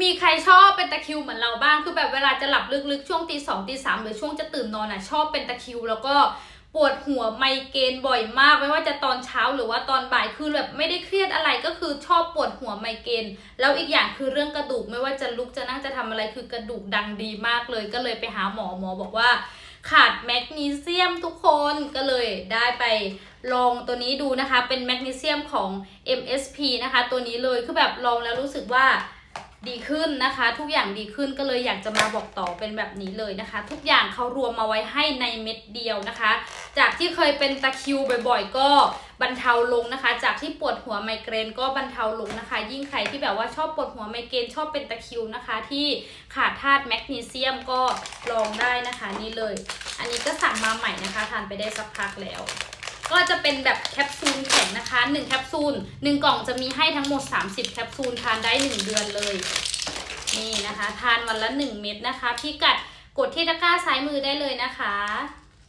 มีใครชอบเป็นตะคิวเหมือนเราบ้าง คือแบบเวลาจะหลับลึกๆ ช่วงตีสองตีสามหรือช่วงจะตื่นนอนอะชอบเป็นตะคิว แล้วก็ปวดหัวไมเกรนบ่อยมาก ไม่ว่าจะตอนเช้าหรือว่าตอนบ่ายคือแบบไม่ได้เครียดอะไรก็คือชอบปวดหัวไมเกรนแล้วอีกอย่างคือเรื่องกระดูกไม่ว่าจะลุกจะนั่งจะทำอะไรคือกระดูกดังดีมากเลย ก็เลยไปหาหมอหมอบอกว่า ขาดแมกนีเซียมทุกคนก็เลยได้ไปลองตัวนี้ดูนะคะ เป็นแมกนีเซียมของ MSP นะคะ ตัวนี้เลยคือแบบลองแล้วรู้สึกว่า ดีขึ้นนะคะ ทุกอย่างดีขึ้นก็เลยอยากจะมาบอกต่อเป็นแบบนี้เลยนะคะ ทุกอย่างเขารวมมาไว้ให้ในเม็ดเดียวนะคะ จากที่เคยเป็นตะคิวบ่อย ๆ ก็บรรเทาลงนะคะ จากที่ปวดหัวไมเกรนก็บรรเทาลงนะคะ ยิ่งใครที่แบบว่าชอบปวดหัวไมเกรนชอบเป็นตะคิวนะคะ ที่ขาดธาตุแมกนีเซียมก็ลองได้นะคะนี่เลย อันนี้ก็สั่งมาใหม่นะคะ ทานไปได้สักพักแล้ว ก็จะเป็นแบบแคปซูลแข็งนะคะ 1 แคปซูล 1 กล่องจะมีให้ทั้งหมด 30 แคปซูลทานได้ 1 เดือนเลย นี่นะคะ ทานวันละ 1 เม็ดนะคะพี่กัดกดที่ตะกร้าซ้ายมือได้เลยนะคะ